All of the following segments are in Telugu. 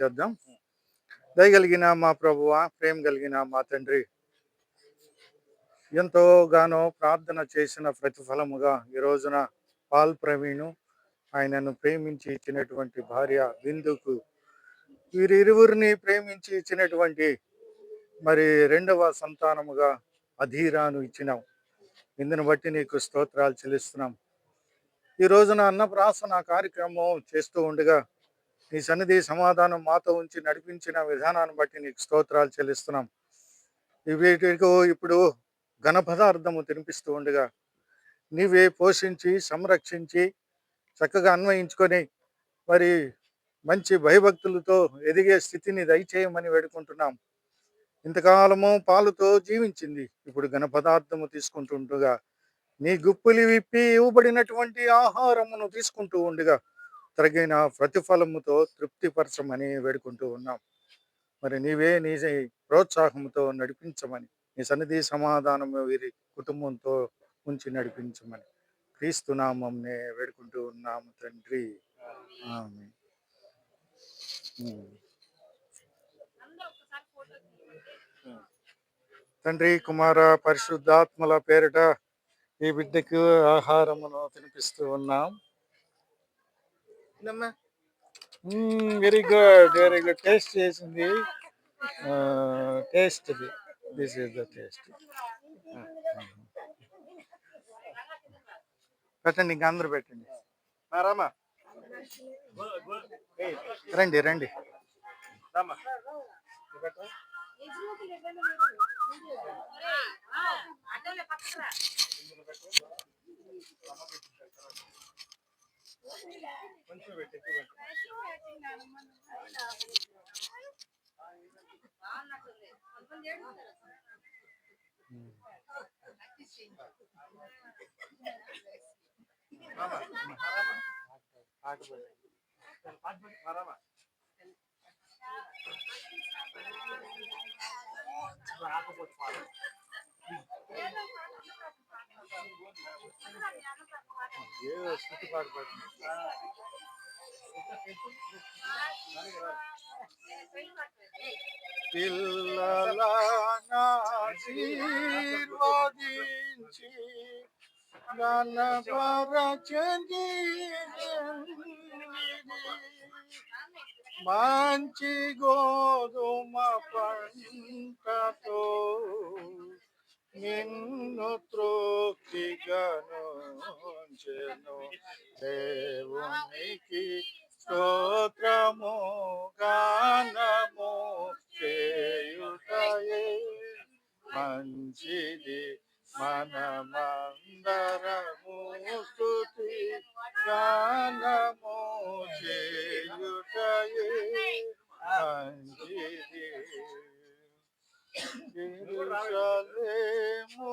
చేద్దాం. దయగలిగిన మా ప్రభువ ప్రేమ కలిగిన మా తండ్రి ఎంతో గానో ప్రార్థన చేసిన ప్రతిఫలముగా ఈ రోజున పాల్ ప్రవీణు ఆయనను ప్రేమించి ఇచ్చినటువంటి భార్య బిందుకు వీరిరువురిని ప్రేమించి ఇచ్చినటువంటి మరి రెండవ సంతానముగా అధీరాను ఇచ్చినాం. ఇందును బట్టి నీకు స్తోత్రాలు చెల్లిస్తున్నాం. ఈ రోజున అన్నప్రాసన కార్యక్రమం చేస్తూ ఉండగా నీ సన్నిధి సమాధానం మాతో ఉంచి నడిపించిన విధానాన్ని బట్టి నీకు స్తోత్రాలు చెల్లిస్తున్నాం. వీటికి ఇప్పుడు ఘన పదార్థము తినిపిస్తూ ఉండగా. నీవే పోషించి సంరక్షించి చక్కగా అన్వయించుకొని మరి మంచి భయభక్తులతో ఎదిగే స్థితిని దయచేయమని వేడుకుంటున్నాం. ఇంతకాలము పాలుతో జీవించింది. ఇప్పుడు ఘన పదార్థము తీసుకుంటుండగా. నీ గుప్పులు విప్పి ఇవ్వబడినటువంటి ఆహారమును తీసుకుంటూ ఉండగా. తగిన ప్రతిఫలముతో తృప్తిపరచమని వేడుకుంటూ ఉన్నాం. మరి నీవే నీ ప్రోత్సాహంతో నడిపించమని నీ సన్నిధి సమాధానం వీరి కుటుంబంతో ఉంచి నడిపించమని క్రీస్తు నామంనే వేడుకుంటూ ఉన్నాము తండ్రి. ఆమేన్. తండ్రి కుమార పరిశుద్ధాత్మల పేరిట ఈ బిడ్డకు ఆహారమును తినిపిస్తూ ఉన్నాం. Very good very good taste చేసింది. Taste this is the taste పెట్టండి ఇంకా అందరు పెట్టండి. రామా. రండి రండి. రామా. Yes, yeah, গান পারা চন্দি মানছি গো তোমা পান্তা তো নিন্নত্র কি গান যেন দেবনে কি స్తోత్రము గానము చేయుటయే. మంచిది మనమందరము స్తుతి గానము చేయుటయే. మంచిది యెరూషలేము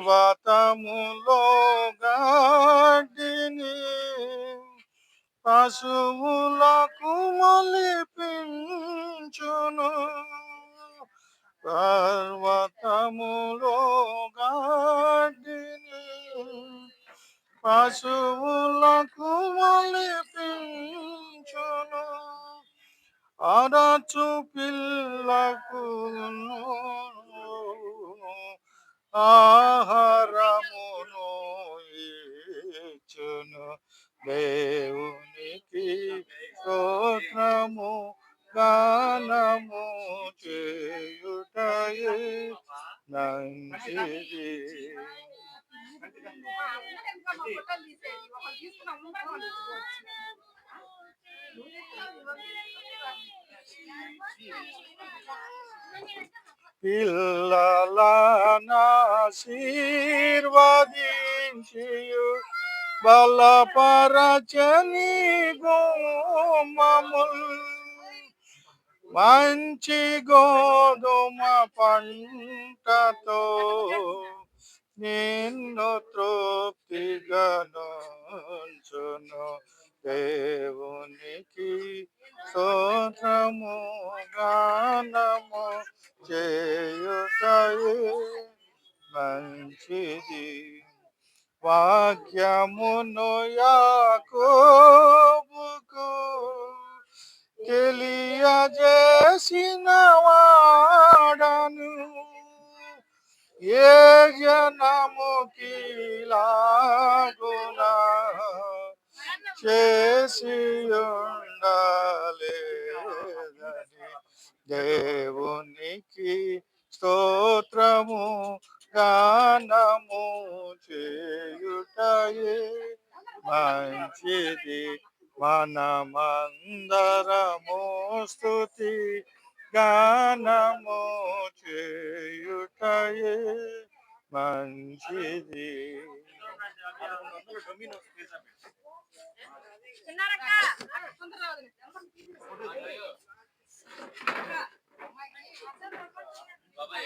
పర్వతములో గాడిని పశువులకు మొలిపించును పశువులకు మలిపించును అరచు పిల్లకు ఆహారమును ఇచ్చును. దేవునికి స్తోత్రము గానము చేయుటయే. మంచిది పిల్లలనాశీర్వదించియు బలపరచని గోమముల్ మంచి గోధుమ పంటతో নিম্ন তৃপ্তি গানঞ্জন দেবনিকি সধম গানম চেয়তায়ে মঞ্চিদি বাক্যমনয়াকবুকু কেলিয়া যে সিনাওয়াডান ఏ జనముకి లాగునా? చేసి ఉండాలేదని దేవునికి స్తోత్రము గానము చేయుటయే మంచిది. మనమందరము స్థుతి গানামোছে উঠায়ে মানছিরে বাবা